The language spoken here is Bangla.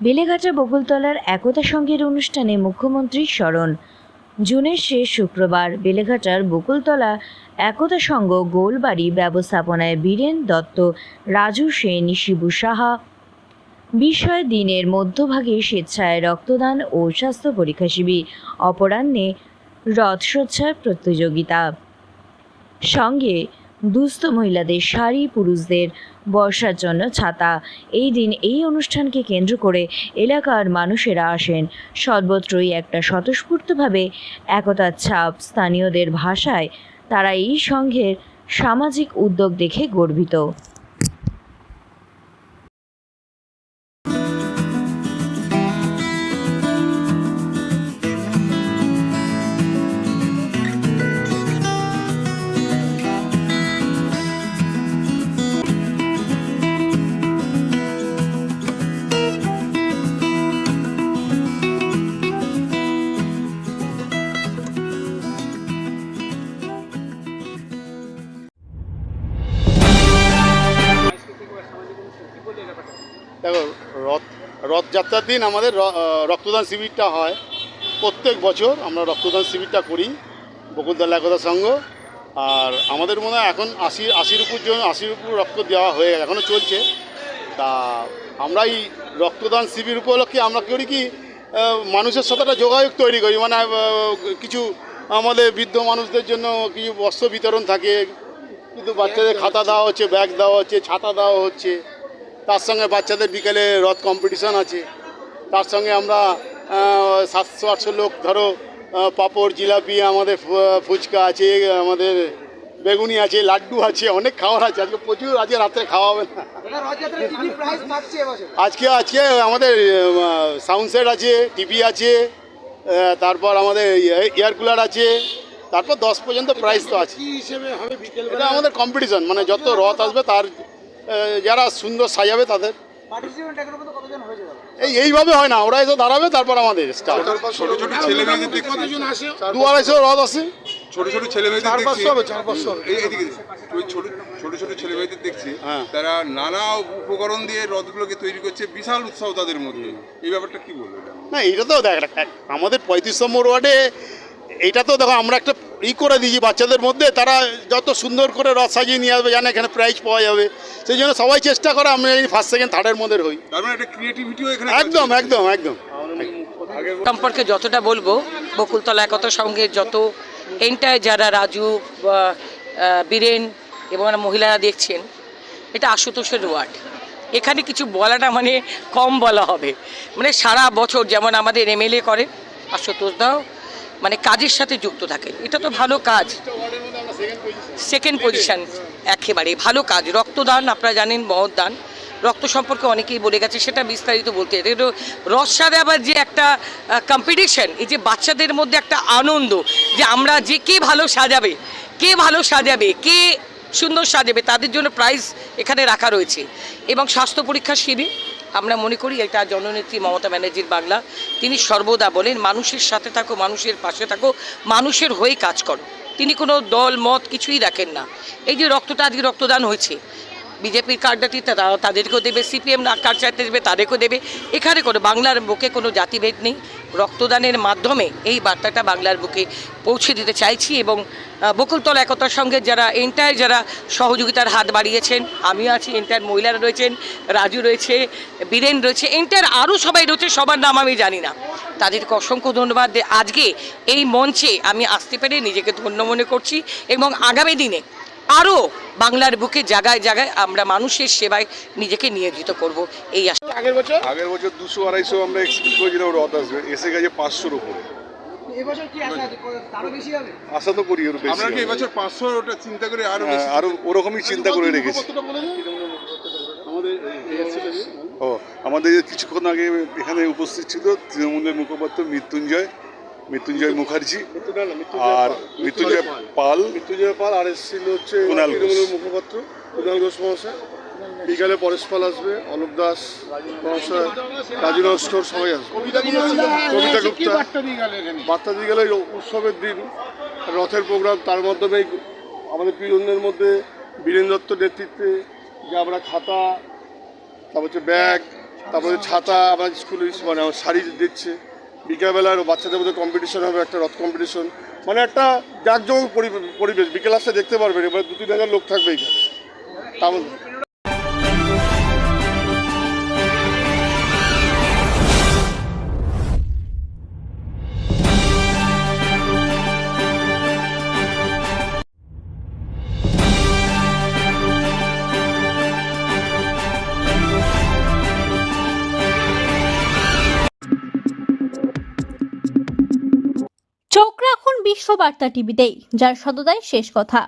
বেলেঘাটা বকুলতলার একতা সঙ্গের অনুষ্ঠানে মুখ্যমন্ত্রী স্মরণ। জুনের শেষ শুক্রবার বেলেঘাটার বকুলতলা একতা সংঘ গোলবাড়ি ব্যবস্থাপনায় বীরেন দত্ত, রাজু সেন, শিবু সাহা। বিষয় দিনের মধ্যভাগে স্বেচ্ছায় রক্তদান ও স্বাস্থ্য পরীক্ষা শিবির, অপরাহ্নে রথসজ্জার প্রতিযোগিতা। সঙ্গে দুস্থ মহিলাদের, শাড়ি পুরুষদের বর্ষার জন্য ছাতা। এই দিন এই অনুষ্ঠানকে কেন্দ্র করে এলাকার মানুষেরা আসেন। সর্বত্রই একটা স্বতঃস্ফূর্তভাবে একতার ছাপ স্থানীয়দের ভাষায় তারা এই সংঘের সামাজিক উদ্যোগ দেখে গর্বিত। দেখো, রথ, রথযাত্রার দিন আমাদের রক্তদান শিবিরটা হয়। প্রত্যেক বছর আমরা রক্তদান শিবিরটা করি, বকুলতলা একতা সংঘ। আর আমাদের মনে হয় এখন আশি, আশির উপর জন, আশির উপর রক্ত দেওয়া হয়ে গেছে এখনও চলছে। তা আমরা এই রক্তদান শিবির উপলক্ষে আমরা করি কি মানুষের সাথে একটা যোগাযোগ তৈরি করি। মানে কিছু আমাদের বৃদ্ধ মানুষদের জন্য কিছু বস্ত্র বিতরণ থাকে। কিন্তু বাচ্চাদের খাতা দেওয়া হচ্ছে, ব্যাগ দেওয়া হচ্ছে, ছাতা দেওয়া হচ্ছে। তার সঙ্গে বাচ্চাদের বিকেলে রথ কম্পিটিশন আছে। তার সঙ্গে আমরা সাতশো আটশো লোক ধরো পাঁপড় জিলাপি আমাদের ফুচকা আছে আমাদের বেগুনি আছে লাড্ডু আছে অনেক খাওয়ার আছে। আজকে প্রচুর আজকে রাত্রে খাওয়া হবে না। আজকে আজকে আমাদের সাউন্ড সেট আছে টিভি আছে তারপর আমাদের এয়ার কুলার আছে তারপর দশ পর্যন্ত প্রাইস তো আছে। এটা আমাদের কম্পিটিশন মানে যত রথ আসবে তার যারা সুন্দর সাজাবে তাদের। এই এইভাবে হয় না ওরা এসে দাঁড়াবে তারপর আমাদের স্টার্ট ছোট ছোট ছেলে মেয়েদের দেখছি দু আড়াইশো রথ আসে ছোট ছোট ছেলে মেয়েদের দেখছি। চার পাঁচশো হবে। এই- এইদিকে ছোট ছোট ছোট ছেলে মেয়েদের দেখছি। হ্যাঁ। তারা নানা উপকরণ দিয়ে রথগুলোকে তৈরি করছে বিশাল উৎসাহ তাদের মধ্যে। এই ব্যাপারটা কি বলব না এটা তো দেখ আমাদের পঁয়ত্রিশ নম্বর ওয়ার্ডে এইটা তো দেখো আমরা একটা ই করে দিয়েছি বাচ্চাদের মধ্যে তারা যত সুন্দর করে রথ সাজিয়ে নিয়ে আসবে জানে এখানে প্রাইজ পাওয়া যাবে। সেই জন্য সবাই চেষ্টা করে আমরা এই ফার্স্ট সেকেন্ড থার্ডের মধ্যে হই। মানে একদম একদম একদম। সম্পর্কে যতটা বলব বকুলতলা একতা সঙ্গে যত এন্টায় যারা রাজু বা, বীরেন এবং মহিলারা দেখছেন এটা আশুতোষের ওয়ার্ড এখানে কিছু বলাটা মানে কম বলা হবে। মানে সারা বছর যেমন আমাদের এমএলএ করে আশুতোষ দাও মানে কাজের সাথে যুক্ত থাকে। এটা তো ভালো কাজ। সেকেন্ড পজিশন একেবারে ভালো কাজ। রক্তদান, আপনারা জানেন মহৎ দান রক্ত সম্পর্কে অনেকেই বলে গেছে, সেটা বিস্তারিত বলতে রসাদে আবার যে একটা কম্পিটিশন এই যে বাচ্চাদের মধ্যে একটা আনন্দ, যে আমরা যে কে ভালো সাজাবে, কে ভালো সাজাবে, কে সুন্দর সাজাবে, তাদের জন্য প্রাইজ এখানে রাখা রয়েছে। এবং স্বাস্থ্য পরীক্ষা শিবির আমরা মনে করি এটা জননেত্রী মমতা ব্যানার্জির বাংলা। তিনি সর্বদা বলেন, মানুষের সাথে থাকো, মানুষের পাশে থাকো, মানুষের হয়ে কাজ করো। তিনি কোনো দল, মত কিছুই রাখেন না। এই যে রক্তটা, আজকে রক্তদান হয়েছে। বিজেপির কার্ডটি তারা তাদেরকেও দেবে, সিপিএম কার্ড চাইতে দেবে তাদেরকেও দেবে। এখানে কোনো বাংলার বুকে কোনো জাতিভেদ নেই। রক্তদানের মাধ্যমে এই বার্তাটা বাংলার বুকে পৌঁছে দিতে চাইছি এবং বকুলতলা একতার সঙ্গে যারা, এন্টায়ার যারা সহযোগিতার হাত বাড়িয়েছেন, আমিও আছি, এন্টায়ার মহিলারা রয়েছেন, রাজু রয়েছে, বীরেন রয়েছে, এন্টায়ার আরও সবাই রয়েছে, সবার নাম আমি জানি না। তাদেরকে অসংখ্য ধন্যবাদ। আজকে এই মঞ্চে আমি আসতে পেরে নিজেকে ধন্য মনে করছি এবং আগামী দিনে আরও বাংলার বুকে জায়গায় জায়গায় আমরা মানুষের সেবায় নিজেকে নিয়োজিত করব এই আশা। আগের বছর? আগের বছর দুশো আড়াইশো আমরা এক্সপেক্ট করেছিলাম রথ আসবে এসে গেছে পাঁচশোর উপরে। আশা তো করি আমরা কি এবছর পাঁচশো ওটা চিন্তা করে আরও হ্যাঁ, আরও ওরকমই চিন্তা করে রেখেছি। ও আমাদের কিছুক্ষণ আগে এখানে উপস্থিত ছিল তৃণমূলের মুখপাত্র মৃত্যুঞ্জয় মৃত্যুঞ্জয় মুখার্জি আর মৃত্যুঞ্জয় পাল। মৃত্যুঞ্জয় পাল আর এসেছিল হচ্ছে কুণাল ঘোষ। তৃণমূলের মুখপাত্র কুণাল ঘোষ মহাশয়। বিকালে পরেশ পাল আসবে অলোক দাস মহাশয় রাজু নস্কর সবাই আসবে। কবিতা গুপ্তা। বার্তা দিয়ে গেলে উৎসবের দিন রথের প্রোগ্রাম তার মাধ্যমে আমাদের প্রিয়জনদের মধ্যে বীরেন দত্ত নেতৃত্বে যে আমরা খাতা তারপর হচ্ছে ব্যাগ তারপরে ছাতা আমার স্কুলে মানে আমার শাড়ি দিচ্ছে। বিকেলবেলার বাচ্চাদের মধ্যে কম্পিটিশন হবে একটা রথ কম্পিটিশন মানে একটা জাঁকজমক পরি- পরিবেশ। বিকেল আসতে দেখতে পারবেন, এবার দু তিন হাজার লোক থাকবে এখানে। তার রাখুন বিশ্ববার্তা টিভিতেই যার সততাই শেষ কথা।